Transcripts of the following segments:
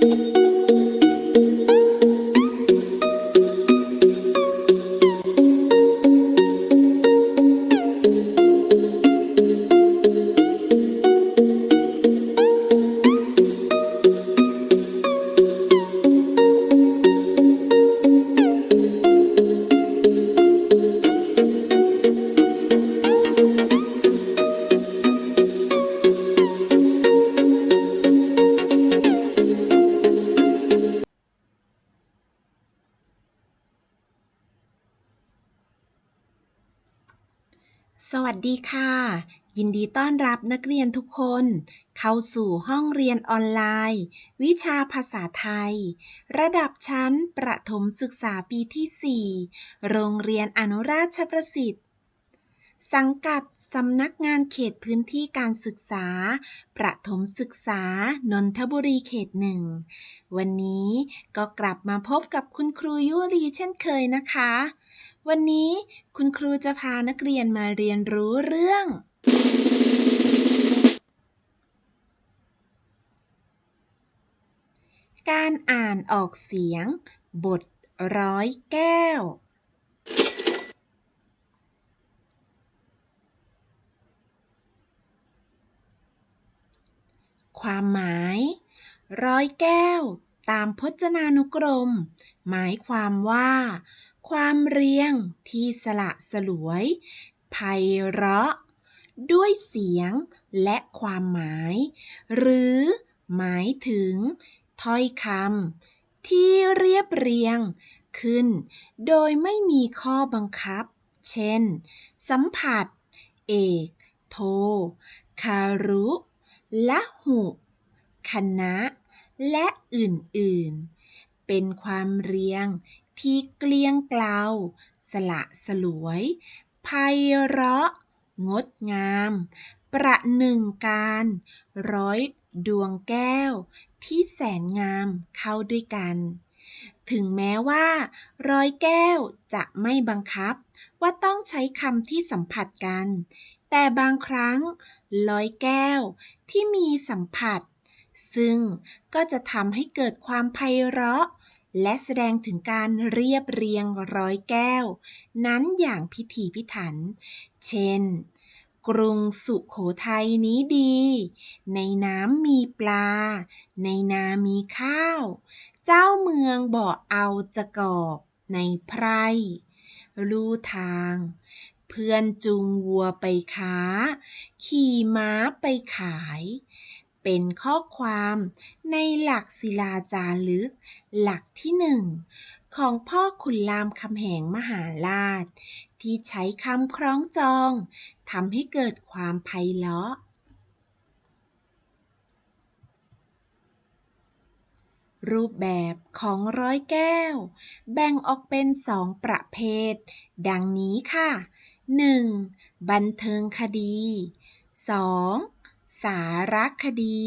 ส ค่ะ ยินดีต้อนรับนักเรียนทุกคน เข้าสู่ห้องเรียนออนไลน์ วิชาภาษาไทย ระดับชั้นประถมศึกษาปีที่ 4 โรงเรียนอนุราชประสิทธิ์ สังกัดสำนักงานเขตพื้นที่การศึกษา ประถมศึกษานนทบุรีเขตหนึ่ง วันนี้ก็กลับมาพบกับคุณครูยุรีเช่นเคยนะคะ วันนี้คุณครูจะพานักเรียนมาเรียนรู้เรื่อง การอ่านออกเสียง บทร้อยแก้ว ความหมาย ร้อยแก้ว ตามพจนานุกรม หมายความว่า ความเรียงที่สละสลวยไพเราะ ด้วยเสียงและความหมาย หรือหมายถึง ถ้อยคำที่เรียบเรียงขึ้น โดยไม่มีข้อบังคับ เช่น สัมผัส เอก โท คารุละหุคณะ และอื่น ๆ เป็นความเรียง ที่เกลี้ยงเกลาสละสลวยไพเราะ งดงาม ประหนึ่งการ ร้อยดวงแก้ว ที่แสนงามเข้าด้วยกัน ถึงแม้ว่า ร้อยแก้วจะไม่บังคับ ว่าต้องใช้คำที่สัมผัสกัน แต่บางครั้ง ร้อยแก้วที่มีสัมผัส ซึ่งก็จะทำให้เกิดความไพเราะ และแสดงถึงการเรียบเรียงร้อยแก้ว นั้นอย่างพิถีพิถัน เช่น กรุงสุโขทัยนี้ดี ในน้ำมีปลา ในนามีข้าว เจ้าเมืองบ่เอาจะกอบในไพร่ลู่ทาง เพื่อนจูงวัวไปค้า ขี่ม้าไปขาย เป็นข้อความในหลักศิลาจารึก หลักที่หนึ่งของพ่อขุนรามคำแหงมหาราช ที่ใช้คำคล้องจองทำให้เกิดความไพเราะรูปแบบของร้อยแก้ว แบ่งออกเป็นสองประเภท ดังนี้ค่ะ 1. บันเทิงคดี 2. สารคดี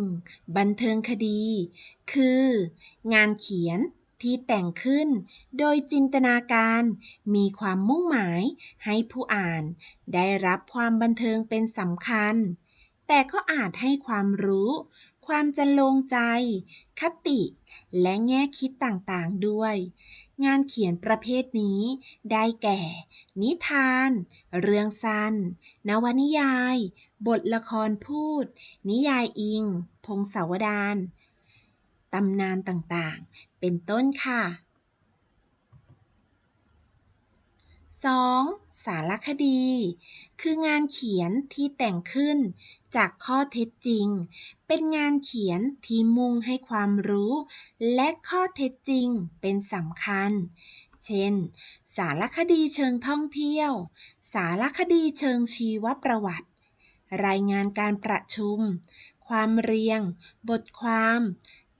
1. บันเทิงคดี คือ งานเขียนที่แต่งขึ้นโดยจินตนาการมีความมุ่งหมายให้ผู้อ่านได้รับความบันเทิงเป็นสำคัญ แต่ก็อาจให้ความรู้ ความจันลงใจ คติ และแง่คิดต่างๆด้วย งานเขียนประเภทนี้ ได้แก่ นิทาน เรื่องสั้น นวนิยาย บทละครพูด นิยายอิง พงศาวดารตำนานต่างๆ เป็นต้นค่ะ 2. สารคดี คืองานเขียนที่แต่งขึ้นจากข้อเท็จจริง เป็นงานเขียนที่มุ่งให้ความรู้ และข้อเท็จจริงเป็นสำคัญ เช่น สารคดีเชิงท่องเที่ยว สารคดีเชิงชีวประวัติ รายงานการประชุม ความเรียง บทความ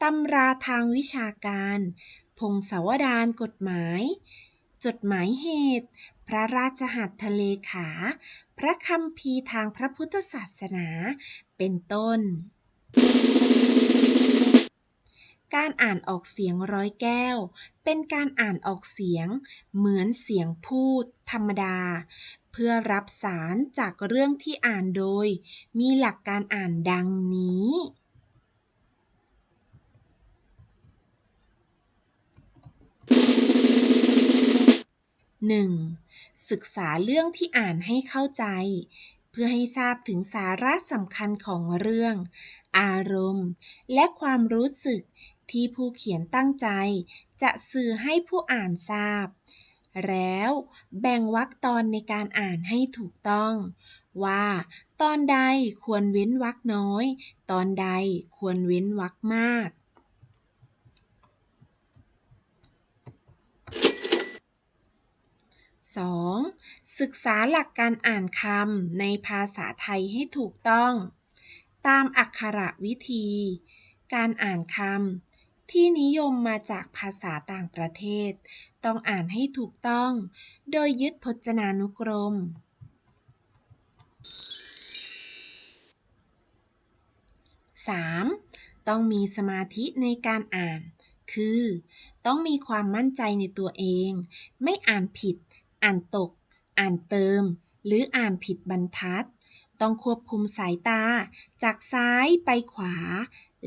ตำราทางวิชาการ พงศาวดารกฎหมาย จดหมายเหตุ พระราชหัตถเลขา พระคัมภีทางพระพุทธศาสนา เป็นต้น การอ่านออกเสียงร้อยแก้ว เป็นการอ่านออกเสียง เหมือนเสียงพูด ธรรมดา เพื่อรับสารจากเรื่องที่อ่านโดย มีหลักการอ่านดังนี้ 1. ศึกษาเรื่องที่อ่านให้เข้าใจ เพื่อให้ทราบถึงสาระสำคัญของเรื่อง อารมณ์ และความรู้สึกที่ผู้เขียนตั้งใจ จะสื่อให้ผู้อ่านทราบ แล้วแบ่งวรรคตอนในการอ่านให้ถูกต้อง ว่าตอนใดควรเว้นวรรคน้อย ตอนใดควรเว้นวรรคมาก 2. ศึกษาหลักการอ่านคำในภาษาไทยให้ถูกต้อง ตามอักขระวิธี การอ่านคำที่นิยมมาจากภาษาต่างประเทศ ต้องอ่านให้ถูกต้อง โดยยึดพจนานุกรม 3. ต้องมีสมาธิในการอ่าน คือ ต้องมีความมั่นใจในตัวเอง ไม่อ่านผิด อ่านตก อ่านเติม หรืออ่านผิดบรรทัด ต้องควบคุมสายตาจากซ้ายไปขวา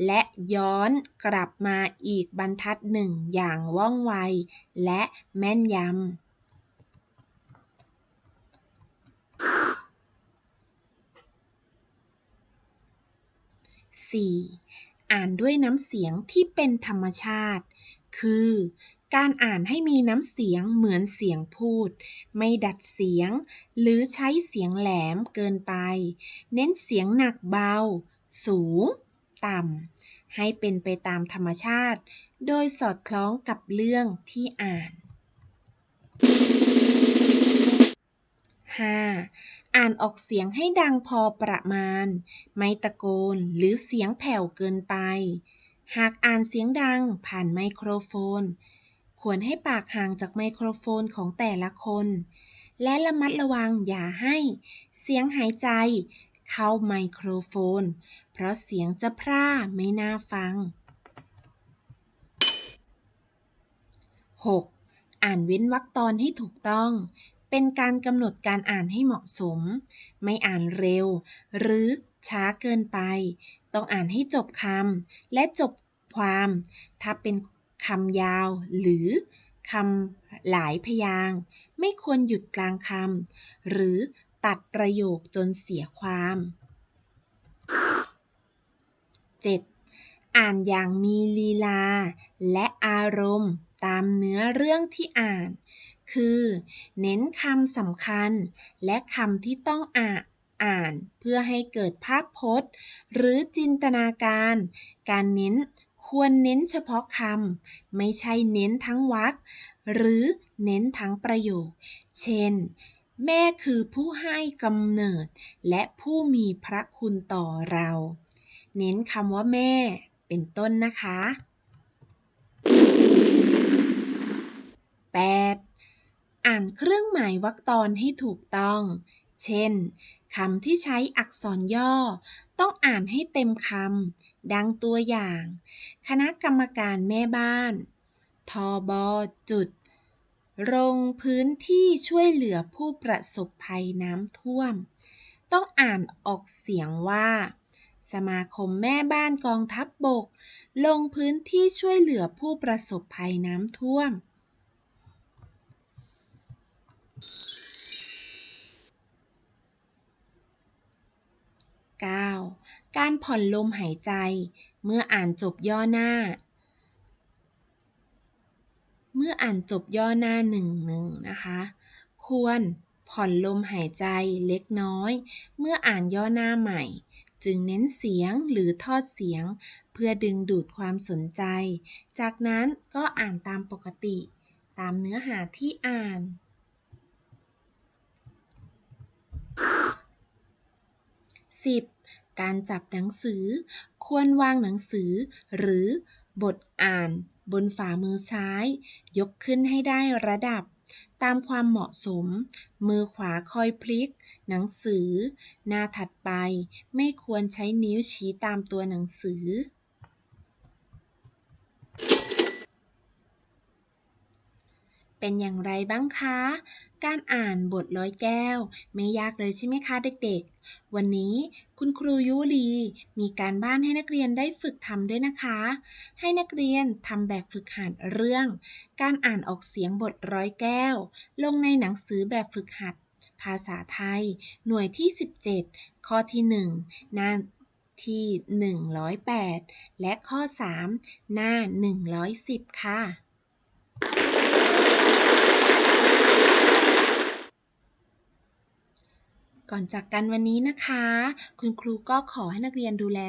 และย้อนกลับมาอีกบรรทัดหนึ่งอย่างว่องไว และแม่นยำ 4. อ่านด้วยน้ำเสียงที่เป็นธรรมชาติ คือ การอ่านให้มีน้ำเสียงเหมือนเสียงพูด ไม่ดัดเสียง หรือใช้เสียงแหลมเกินไป เน้นเสียงหนักเบา สูง ต่ำ ให้เป็นไปตามธรรมชาติ โดยสอดคล้องกับเรื่องที่อ่าน 5. อ่านออกเสียงให้ดังพอประมาณ ไม่ตะโกนหรือเสียงแผ่วเกินไป หากอ่านเสียงดังผ่านไมโครโฟน ควรให้ปากห่างจากไมโครโฟนของแต่ละคน และระมัดระวังอย่าให้เสียงหายใจเข้าไมโครโฟน เพราะเสียงจะพร่าไม่น่าฟัง 6. อ่านเว้นวรรคตอนให้ถูกต้อง เป็นการกำหนดการอ่านให้เหมาะสม ไม่อ่านเร็ว หรือช้าเกินไป ต้องอ่านให้จบคำและจบความ ถ้าเป็น คำยาว หรือคำหลายพยางค์ไม่ควรหยุดกลางคำหรือตัดประโยคจนเสียความ 7. อ่านอย่างมีลีลา และอารมณ์ตามเนื้อเรื่องที่อ่าน คือ เน้นคำสำคัญ และคำที่ต้องอ่านอ่านเพื่อให้เกิดภาพพจน์ หรือจินตนาการ การเน้น ควรเน้นเฉพาะคำ ไม่ใช่เน้นทั้งวรรคหรือเน้นทั้งประโยค เช่น แม่คือผู้ให้กำเนิด และผู้มีพระคุณต่อเรา เน้นคำว่าแม่ เป็นต้นนะคะ 8. อ่านเครื่องหมายวรรคตอนให้ถูกต้อง เช่นคำที่ใช้อักษรย่อ ต้องอ่านให้เต็มคำ ดังตัวอย่าง คณะกรรมการแม่บ้าน ทบจุดลงพื้นที่ช่วยเหลือผู้ประสบภัยน้ำท่วม ต้องอ่านออกเสียงว่า สมาคมแม่บ้านกองทัพบบก ลงพื้นที่ช่วยเหลือผู้ประสบภัยน้ำท่วม 9. การผ่อนลมหายใจ เมื่ออ่านจบย่อหน้า เมื่ออ่านจบย่อหน้าหนึ่งหนึ่งนะคะ ควรผ่อนลมหายใจเล็กน้อย เมื่ออ่านย่อหน้าใหม่ จึงเน้นเสียงหรือทอดเสียง เพื่อดึงดูดความสนใจ จากนั้นก็อ่านตามปกติ ตามเนื้อหาที่อ่าน 10. การจับหนังสือ ควรวางหนังสือ หรือบทอ่าน บนฝ่ามือซ้าย ยกขึ้นให้ได้ระดับ ตามความเหมาะสม มือขวาคอยพลิก หนังสือ หน้าถัดไปไม่ควรใช้นิ้วชี้ตามตัวหนังสือ เป็นอย่างไรบ้างคะ การอ่านบทร้อยแก้ว ไม่ยากเลยใช่ไหมคะเด็กๆ วันนี้คุณครูยุวลีมีการบ้านให้นักเรียนได้ฝึกทำด้วยนะคะ ให้นักเรียนทำแบบฝึกหัดเรื่อง การอ่านออกเสียงบทร้อยแก้ว ลงในหนังสือแบบฝึกหัด ภาษาไทย หน่วยที่ 17 ข้อที่ 1 หน้าที่ 108 และข้อ 3 หน้า 110 ค่ะ ก่อนจากกันวันนี้นะคะ คุณครูก็ขอให้นักเรียนดูแล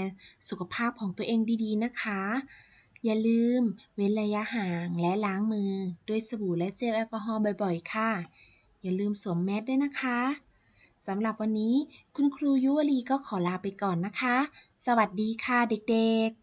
สุขภาพของตัวเองดีๆนะคะ อย่าลืมเว้นระยะห่างและล้างมือ ด้วยสบู่และเจลแอลกอฮอล์บ่อยๆ ค่ะ อย่าลืมสวมแมสด้วยนะคะสำหรับวันนี้คุณครูยุวลีก็ขอลาไปก่อนนะคะ สวัสดีค่ะเด็กๆ